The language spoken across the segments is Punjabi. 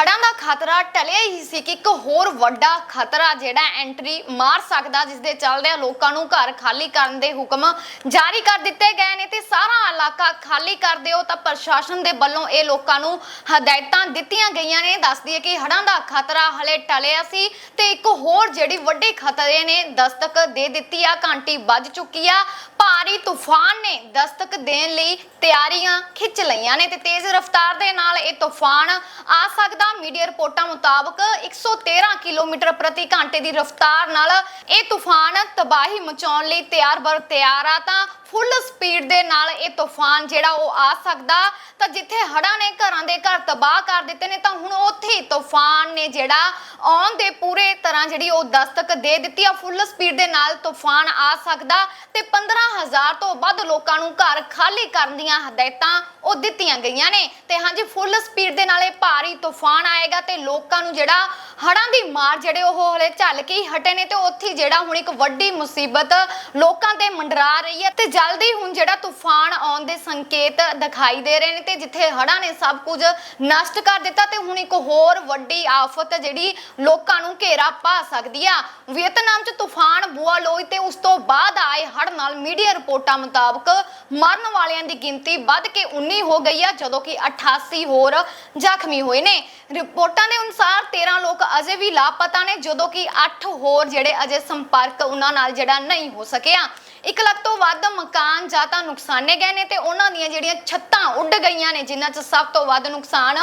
ਹੜਾਂ ਦਾ ਖਤਰਾ ਟਲਿਆ ਹੀ ਸੀ ਕਿ ਇੱਕ ਹੋਰ ਵੱਡਾ ਖਤਰਾ ਜਿਹੜਾ ਐਂਟਰੀ ਮਾਰ ਸਕਦਾ, ਜਿਸ ਦੇ ਚੱਲਦਿਆਂ ਲੋਕਾਂ ਨੂੰ ਘਰ ਖਾਲੀ ਕਰਨ ਦੇ ਹੁਕਮ ਜਾਰੀ ਕਰ ਦਿੱਤੇ ਗਏ ਨੇ ਤੇ ਸਾਰਾ ਇਲਾਕਾ ਖਾਲੀ ਕਰ ਦਿਓ ਤਾਂ ਪ੍ਰਸ਼ਾਸਨ ਦੇ ਵੱਲੋਂ ਇਹ ਲੋਕਾਂ ਨੂੰ ਹਦਾਇਤਾਂ ਦਿੱਤੀਆਂ ਗਈਆਂ ਨੇ। ਦੱਸਦੀ ਹੈ ਕਿ ਹੜਾਂ ਦਾ ਖਤਰਾ ਹਲੇ ਟਲਿਆ ਸੀ ਤੇ ਇੱਕ ਹੋਰ ਜਿਹੜੀ ਵੱਡੇ ਖਤਰੇ ਨੇ ਦਸਤਕ ਦੇ ਦਿੱਤੀ ਆ, ਘੰਟੀ ਵੱਜ ਚੁੱਕੀ ਆ। ਭਾਰੀ ਤੂਫਾਨ ਨੇ ਦਸਤਕ ਦੇਣ ਲਈ ਤਿਆਰੀਆਂ ਖਿੱਚ ਲਈਆਂ ਨੇ ਤੇ ਤੇਜ਼ ਰਫ਼ਤਾਰ ਦੇ ਨਾਲ ਇਹ ਤੂਫਾਨ ਆ ਸਕਦਾ ਮੀਡੀਆ ਰਿਪੋਰਟਾਂ ਮੁਤਾਬਕ 113 ਕਿਲੋਮੀਟਰ ਪ੍ਰਤੀ ਘੰਟੇ ਦੀ ਰਫ਼ਤਾਰ ਨਾਲ ਇਹ ਤੂਫਾਨ ਤਬਾਹੀ ਮਚਾਉਣ ਲਈ ਤਿਆਰ ਬਰ ਤਿਆਰ ਆ। ਤਾਂ ਫੁੱਲ ਸਪੀਡ ਦੇ ਨਾਲ ਇਹ ਤੂਫਾਨ ਜਿਹੜਾ ਉਹ ਆ ਸਕਦਾ। ਤਾਂ ਜਿੱਥੇ ਹੜ੍ਹਾਂ ਨੇ ਘਰਾਂ ਦੇ ਘਰ ਤਬਾਹ ਕਰ ਦਿੱਤੇ ਨੇ, ਤਾਂ ਹੁਣ ਉੱਥੇ ਹੀ ਤੂਫਾਨ ਨੇ ਜਿਹੜਾ ਆਉਣ ਦੇ ਪੂਰੇ ਤਰ੍ਹਾਂ ਜਿਹੜੀ ਉਹ ਦਸਤਕ ਦੇ ਦਿੱਤੀ ਆ। ਫੁੱਲ ਸਪੀਡ ਦੇ ਨਾਲ ਤੂਫਾਨ ਆ ਸਕਦਾ ਤੇ 15000 ਤੋਂ ਵੱਧ ਲੋਕਾਂ ਨੂੰ ਘਰ ਖਾਲੀ ਕਰਨ ਦੀਆਂ ਹਦਾਇਤਾਂ ਉਹ ਦਿੱਤੀਆਂ ਗਈਆਂ ਨੇ। ਤੇ ਹਾਂਜੀ ਫੁੱਲ ਸਪੀਡ ਦੇ ਨਾਲ ਇਹ ਭਾਰੀ ਤੂਫਾਨ ਆਏਗਾ ਤੇ ਲੋਕਾਂ ਨੂੰ ਜਿਹੜਾ ਹੜ੍ਹਾਂ ਦੀ ਮਾਰ ਜਿਹੜੇ ਉਹ ਹਲੇ ਝੱਲ ਕੇ ਹੀ ਹਟੇ ਨੇ ਤੇ ਉੱਥੇ ਜਿਹੜਾ ਹੁਣ ਇੱਕ ਵੱਡੀ ਮੁਸੀਬਤ ਲੋਕਾਂ ਤੇ ਮੰਡਰਾ ਰਹੀ ਹੈ ਤੇ ਜਲਦੀ ਹੁਣ ਜਿਹੜਾ ਤੂਫਾਨ ਆਉਣ ਦੇ ਸੰਕੇਤ ਦਿਖਾਈ ਦੇ ਰਹੇ ਨੇ ਤੇ ਜਿੱਥੇ ਹੜ੍ਹਾਂ ਨੇ ਸਭ ਕੁਝ ਨਸ਼ਟ ਕਰ ਦਿੱਤਾ ਤੇ ਹੁਣ ਇੱਕ ਹੋਰ ਵੱਡੀ ਆਫਤ ਜਿਹੜੀ ਲੋਕਾਂ ਨੂੰ ਘੇਰਾ ਪਾ ਸਕਦੀ ਆ। ਵੀਅਤਨਾਮ 'ਚ ਤੂਫਾਨ ਬੁਆ ਲੋਈ ਤੇ ਉਸ ਤੋਂ ਬਾਅਦ ਆਏ ਹੜ ਨਾਲ ਮੀਡੀਆ ਰਿਪੋਰਟਾਂ ਮੁਤਾਬਕ ਮਰਨ ਵਾਲਿਆਂ ਦੀ ਗਿਣਤੀ ਵੱਧ ਕੇ 19 ਹੋ ਗਈ ਆ, ਜਦੋਂ ਕਿ 88 ਹੋਰ ਜ਼ਖਮੀ ਹੋਏ ਨੇ। ਰਿਪੋਰਟਾਂ ਦੇ ਅਨੁਸਾਰ 13 ਲੋਕ ਅਜੇ ਵੀ ਲਾਪਤਾ ਨੇ, ਜਦੋਂ ਕਿ 8 ਹੋਰ ਜਿਹੜੇ ਅਜੇ ਸੰਪਰਕ ਉਹਨਾਂ ਨਾਲ ਜਿਹੜਾ ਨਹੀਂ ਹੋ ਸਕਿਆ। ਇੱਕ ਲੱਖ ਤੋਂ ਵੱਧ ਮਕਾਨ ਜਾਂ ਤਾਂ ਨੁਕਸਾਨੇ ਗਏ ਨੇ ਤੇ ਉਹਨਾਂ ਦੀਆਂ ਜਿਹੜੀਆਂ ਛੱਤਾਂ ਉੱਡ ਗਈਆਂ ਨੇ, ਜਿਨ੍ਹਾਂ 'ਚ ਸਭ ਤੋਂ ਵੱਧ ਨੁਕਸਾਨ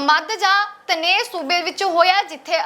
ਮੱਧ ਜਾਂ ਤਨੇ ਸੂਬੇ ਵਿੱਚ ਹੋਇਆ, ਜਿੱਥੇ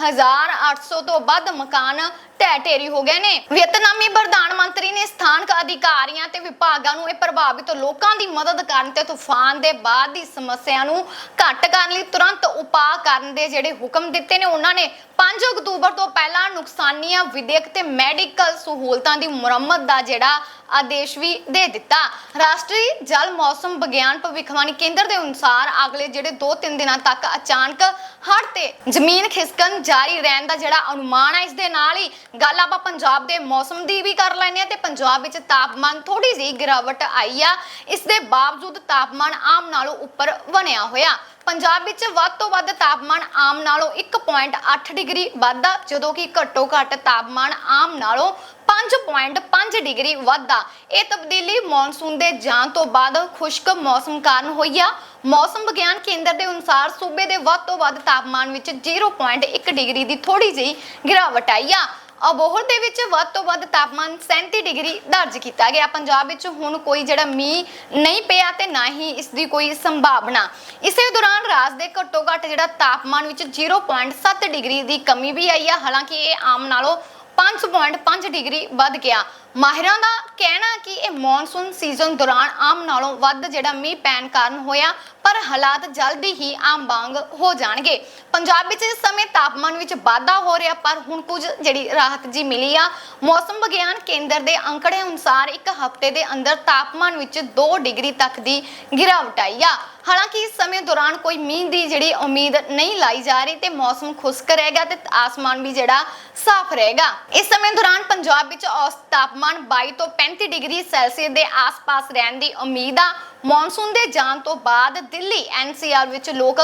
78800 ਤੋਂ ਵੱਧ ਮਕਾਨ ਢਹਿ ਢੇਰੀ ਹੋ ਗਏ ਨੇ। ਵੀਅਤਨਾਮੀ ਪ੍ਰਧਾਨ ਮੰਤਰੀ ਨੇ ਸਥਾਨਕ ਅਧਿਕਾਰੀਆਂ ਤੇ ਵਿਭਾਗਾਂ ਨੂੰ ਇਹ ਪ੍ਰਭਾਵਿਤ ਲੋਕਾਂ ਦੀ ਮਦਦ ਕਰਨ ਤੇ ਤੂਫਾਨ ਦੇ ਬਾਅਦ ਦੀ ਸਮੱਸਿਆ ਨੂੰ ਘੱਟ ਕਰਨ ਲਈ ਤੁਰੰਤ ਉਪਾਅ ਕਰਨ ਦੇ ਜਿਹੜੇ ਹੁਕਮ ਦਿੱਤੇ ਨੇ, ਉਹਨਾਂ ਨੇ 5 ਅਕਤੂਬਰ ਤੋਂ ਪਹਿਲਾਂ ਨੁਕਸਾਨੀਆਂ ਵਿਦਿਅਕ ਤੇ ਮੈਡੀਕਲ ਸਹੂਲਤਾਂ ਦੀ ਮੁਰੰਮਤ ਦਾ ਜਿਹੜਾ ਆਦੇਸ਼ ਵੀ ਦੇ ਦਿੱਤਾ। ਰਾਸ਼ਟਰੀ ਜਲ ਮੌਸਮ ਵਿਗਿਆਨ ਭਵਿੱਖਬਾਣੀ ਕੇਂਦਰ ਦੇ ਅਨੁਸਾਰ ਅਗਲੇ ਜਿਹੜੇ 2-3 ਦਿਨਾਂ ਤੱਕ ਅਚਾਨਕ ਹੜ੍ਹ ਤੇ ਜ਼ਮੀਨ ਖਿਸਕਣ ਜਾਰੀ ਰਹਿਣ ਦਾ ਜਿਹੜਾ ਅਨੁਮਾਨ ਹੈ ਇਸ ਦੇ ਨਾਲ ਹੀ ਗੱਲ ਆਪਾਂ ਪੰਜਾਬ ਦੇ ਮੌਸਮ ਦੀ ਵੀ ਕਰ ਲੈਂਦੇ ਆ ਤੇ ਪੰਜਾਬ ਵਿੱਚ ਤਾਪਮਾਨ ਥੋੜੀ ਜਿਹੀ ਗਿਰਾਵਟ ਆਈ ਆ। ਇਸ ਦੇ ਬਾਵਜੂਦ ਤਾਪਮਾਨ ਆਮ ਨਾਲੋਂ ਉੱਪਰ ਬਣਿਆ ਹੋਇਆ। ਪੰਜਾਬ ਵਿੱਚ ਵੱਧ ਤੋਂ ਵੱਧ ਤਾਪਮਾਨ ਆਮ ਨਾਲੋਂ 1.8 ਡਿਗਰੀ ਵੱਧਦਾ, ਜਦੋਂ ਕਿ ਘੱਟੋ ਘੱਟ ਤਾਪਮਾਨ ਆਮ ਨਾਲੋਂ 5.5 ਡਿਗਰੀ ਵੱਧਦਾ। ਇਹ ਤਬਦੀਲੀ ਮੌਨਸੂਨ ਦੇ ਜਾਣ ਤੋਂ ਬਾਅਦ ਖੁਸ਼ਕ ਮੌਸਮ ਕਾਰਨ ਹੋਈ ਆ। ਮੌਸਮ ਵਿਗਿਆਨ ਕੇਂਦਰ ਦੇ ਅਨੁਸਾਰ ਸੂਬੇ ਦੇ ਵੱਧ ਤੋਂ ਵੱਧ ਤਾਪਮਾਨ ਵਿੱਚ 0.1 ਡਿਗਰੀ ਦੀ ਥੋੜੀ ਜਿਹੀ ਗਿਰਾਵਟ ਆਈ ਆ। ਅਬੋਹਰ ਦੇ ਵਿੱਚ ਵੱਧ ਤੋਂ ਵੱਧ ਤਾਪਮਾਨ 37 ਡਿਗਰੀ ਦਰਜ ਕੀਤਾ ਗਿਆ। ਪੰਜਾਬ ਵਿੱਚ ਹੁਣ ਕੋਈ ਜਿਹੜਾ ਮੀਂਹ ਨਹੀਂ ਪਿਆ ਤੇ ਨਾ ਹੀ ਇਸ ਦੀ ਕੋਈ ਸੰਭਾਵਨਾ। ਇਸੇ ਦੌਰਾਨ ਰਾਜ ਦੇ ਘੱਟੋ ਘੱਟ ਜਿਹੜਾ ਤਾਪਮਾਨ ਵਿੱਚ 0.7 ਡਿਗਰੀ ਦੀ ਕਮੀ ਵੀ ਆਈ ਆ। ਹਾਲਾਂਕਿ ਇਹ ਆਮ ਨਾਲੋਂ 5.5 ਡਿਗਰੀ ਵੱਧ ਗਿਆ। ਮਾਹਿਰਾਂ ਦਾ ਕਹਿਣਾ ਕਿ ਇਹ ਮੌਨਸੂਨ ਸੀਜ਼ਨ ਦੌਰਾਨ ਆਮ ਨਾਲੋਂ ਵੱਧ ਜਿਹੜਾ ਮੀਂਹ ਪੈਣ ਕਾਰਨ ਹੋਇਆ, ਪਰ ਹਾਲਾਤ ਜਲਦੀ ਹੀ ਆਮ ਵਾਂਗ ਹੋ ਜਾਣਗੇ। ਪੰਜਾਬ ਵਿੱਚ ਇਸ ਸਮੇਂ ਤਾਪਮਾਨ ਵਿੱਚ ਵਾਧਾ ਹੋ ਰਿਹਾ, ਪਰ ਹੁਣ ਕੁਝ ਜਿਹੜੀ ਰਾਹਤ ਜੀ ਮਿਲੀ ਆ। ਮੌਸਮ ਵਿਗਿਆਨ ਕੇਂਦਰ ਦੇ ਅੰਕੜੇ ਅਨੁਸਾਰ ਇੱਕ ਹਫ਼ਤੇ ਦੇ ਅੰਦਰ ਤਾਪਮਾਨ ਵਿੱਚ 2 ਡਿਗਰੀ ਤੱਕ ਦੀ ਗਿਰਾਵਟ ਆਈ ਆ। ਹਾਲਾਂਕਿ ਇਸ ਸਮੇਂ ਦੌਰਾਨ ਕੋਈ ਮੀਂਹ ਦੀ ਜਿਹੜੀ ਉਮੀਦ ਨਹੀਂ ਲਾਈ ਜਾ ਰਹੀ ਤੇ ਮੌਸਮ ਖੁਸ਼ਕ ਰਹੇਗਾ ਤੇ ਆਸਮਾਨ ਵੀ ਜਿਹੜਾ ਸਾਫ਼ ਰਹੇਗਾ ਇਸ ਸਮੇਂ ਦੌਰਾਨ ਪੰਜਾਬ ਵਿੱਚ ਔਸਤ ਤਾਪਮਾਨ 22 ਤੋਂ 35 ਡਿਗਰੀ ਸੈਲਸੀਅਸ ਦੇ ਆਸ-ਪਾਸ ਰਹਿਣ ਦੀ ਉਮੀਦ ਆ। ਮੌਨਸੂਨ ਦੇ ਜਾਣ ਤੋਂ ਬਾਅਦ ਦਿੱਲੀ ਐਨਸੀਆਰ ਵਿੱਚ ਲੋਕ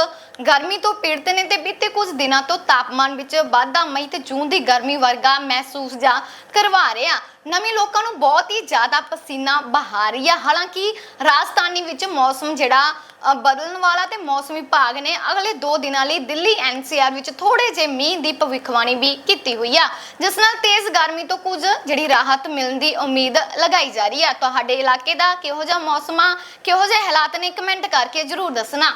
ਗਰਮੀ ਤੋਂ ਪੀੜਤ ਨੇ ਤੇ ਬੀਤੇ ਕੁਝ ਦਿਨਾਂ ਤੋਂ ਤਾਪਮਾਨ ਵਿੱਚ ਵਾਧਾ ਮਈ ਤੇ ਜੂਨ ਦੀ ਗਰਮੀ ਵਰਗਾ ਮਹਿਸੂਸ ਜਾਂ ਕਰਵਾ ਰਿਹਾ। ਨਵੇਂ ਲੋਕਾਂ ਨੂੰ ਬਹੁਤ ਹੀ ਜ਼ਿਆਦਾ ਪਸੀਨਾ ਬਹਾ ਰਹੀ ਆ। ਹਾਲਾਂਕਿ ਰਾਜਧਾਨੀ ਵਿੱਚ ਮੌਸਮ ਜਿਹੜਾ ਬਦਲਣ ਵਾਲਾ ਤੇ ਮੌਸਮ ਵਿਭਾਗ ਨੇ ਅਗਲੇ 2 ਦਿਨਾਂ ਲਈ ਦਿੱਲੀ ਐਨਸੀਆਰ ਵਿੱਚ ਥੋੜੇ ਜਿਹੇ ਮੀਂਹ ਦੀ ਭਵਿੱਖਬਾਣੀ ਵੀ ਕੀਤੀ ਹੋਈ ਆ, ਜਿਸ ਨਾਲ ਤੇਜ਼ ਗਰਮੀ ਤੋਂ ਕੁਝ ਜਿਹੜੀ ਰਾਹਤ ਮਿਲਣ ਦੀ ਉਮੀਦ ਲਗਾਈ ਜਾ ਰਹੀ ਹੈ ਤੁਹਾਡੇ ਇਲਾਕੇ ਦਾ ਕਿਹੋ ਜਿਹਾ ਮੌਸਮ ਆ? ਕਿਹੋ ਜਿਹੇ ਹਾਲਾਤ ਨੇ ਕਮੈਂਟ ਕਰਕੇ ਜਰੂਰ ਦੱਸਣਾ।